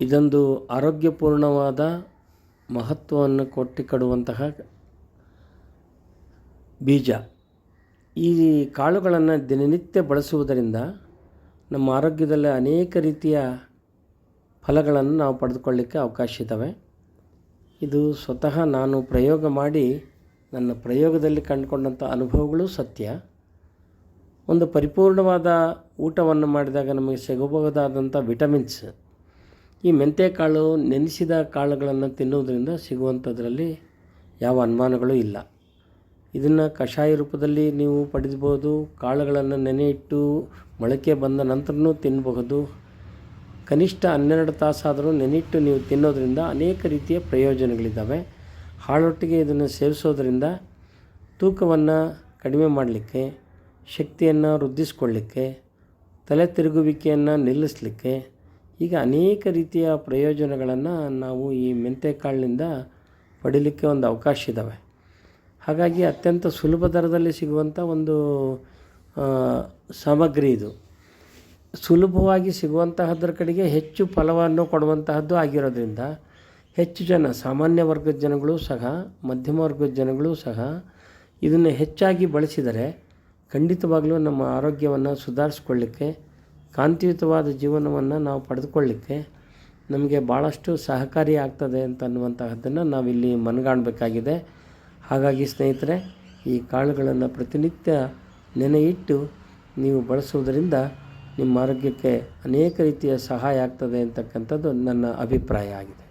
ಇದೊಂದು ಆರೋಗ್ಯಪೂರ್ಣವಾದ ಮಹತ್ವವನ್ನು ಕೊಟ್ಟಿಕೊಡುವಂತಹ ಬೀಜ. ಈ ಕಾಳುಗಳನ್ನು ದಿನನಿತ್ಯ ಬಳಸುವುದರಿಂದ ನಮ್ಮ ಆರೋಗ್ಯದಲ್ಲಿ ಅನೇಕ ರೀತಿಯ ಫಲಗಳನ್ನು ನಾವು ಪಡೆದುಕೊಳ್ಳಿಕ್ಕೆ ಅವಕಾಶ ಇದ್ದಾವೆ ಇದು ಸ್ವತಃ ನಾನು ಪ್ರಯೋಗ ಮಾಡಿ ನನ್ನ ಪ್ರಯೋಗದಲ್ಲಿ ಕಂಡುಕೊಂಡಂಥ ಅನುಭವಗಳು ಸತ್ಯ. ಒಂದು ಪರಿಪೂರ್ಣವಾದ ಊಟವನ್ನು ಮಾಡಿದಾಗ ನಮಗೆ ಸಿಗಬಹುದಾದಂಥ ವಿಟಮಿನ್ಸ್ ಈ ಮೆಂತ್ಯಕಾಳು ನೆನೆಸಿದ ಕಾಳುಗಳನ್ನು ತಿನ್ನುವುದರಿಂದ ಸಿಗುವಂಥದ್ರಲ್ಲಿ ಯಾವ ಅನುಮಾನಗಳು ಇಲ್ಲ. ಇದನ್ನು ಕಷಾಯ ರೂಪದಲ್ಲಿ ನೀವು ಪಡೆದ್ಬೋದು ಕಾಳುಗಳನ್ನು ನೆನೆ ಇಟ್ಟು ಮೊಳಕೆ ಬಂದ ನಂತರನೂ ತಿನ್ನಬಹುದು ಕನಿಷ್ಠ ಹನ್ನೆರಡು ತಾಸಾದರೂ ನೆನೆಯಿಟ್ಟು ನೀವು ತಿನ್ನೋದರಿಂದ ಅನೇಕ ರೀತಿಯ ಪ್ರಯೋಜನಗಳಿದ್ದಾವೆ. ಹಾಳೊಟ್ಟಿಗೆ ಇದನ್ನು ಸೇವಿಸೋದರಿಂದ ತೂಕವನ್ನು ಕಡಿಮೆ ಮಾಡಲಿಕ್ಕೆ, ಶಕ್ತಿಯನ್ನು ವೃದ್ಧಿಸ್ಕೊಳ್ಳಿಕ್ಕೆ, ತಲೆ ತಿರುಗುವಿಕೆಯನ್ನು ನಿಲ್ಲಿಸಲಿಕ್ಕೆ ಈಗ ಅನೇಕ ರೀತಿಯ ಪ್ರಯೋಜನಗಳನ್ನು ನಾವು ಈ ಮೆಂತ್ಯಕಾಳಿನಿಂದ ಪಡೀಲಿಕ್ಕೆ ಒಂದು ಅವಕಾಶ ಇದ್ದಾವೆ ಹಾಗಾಗಿ ಅತ್ಯಂತ ಸುಲಭ ದರದಲ್ಲಿ ಸಿಗುವಂಥ ಒಂದು ಸಾಮಗ್ರಿ ಇದು. ಸುಲಭವಾಗಿ ಸಿಗುವಂತಹದ್ರ ಕಡೆಗೆ ಹೆಚ್ಚು ಫಲವನ್ನು ಕೊಡುವಂತಹದ್ದು ಆಗಿರೋದ್ರಿಂದ ಹೆಚ್ಚು ಜನ, ಸಾಮಾನ್ಯ ವರ್ಗದ ಜನಗಳು ಸಹ, ಮಧ್ಯಮ ವರ್ಗದ ಜನಗಳು ಸಹ ಇದನ್ನು ಹೆಚ್ಚಾಗಿ ಬಳಸಿದರೆ ಖಂಡಿತವಾಗಲೂ ನಮ್ಮ ಆರೋಗ್ಯವನ್ನು ಸುಧಾರಿಸ್ಕೊಳ್ಳಿಕ್ಕೆ ಕಾಂತಿಯುತವಾದ ಜೀವನವನ್ನು ನಾವು ಪಡೆದುಕೊಳ್ಳಿಕ್ಕೆ ನಮಗೆ ಭಾಳಷ್ಟು ಸಹಕಾರಿ ಆಗ್ತದೆ ಅಂತ ಅನ್ನುವಂತಹದ್ದನ್ನು ನಾವಿಲ್ಲಿ ಮನಗಾಣಬೇಕಾಗಿದೆ. ಹಾಗಾಗಿ ಸ್ನೇಹಿತರೆ, ಈ ಕಾಳುಗಳನ್ನು ಪ್ರತಿನಿತ್ಯ ನೆನೆಯಿಟ್ಟು ನೀವು ಬಳಸುವುದರಿಂದ ನಿಮ್ಮ ಆರೋಗ್ಯಕ್ಕೆ ಅನೇಕ ರೀತಿಯ ಸಹಾಯ ಆಗ್ತದೆ ಅಂತಕ್ಕಂಥದ್ದು ನನ್ನ ಅಭಿಪ್ರಾಯ ಆಗಿದೆ.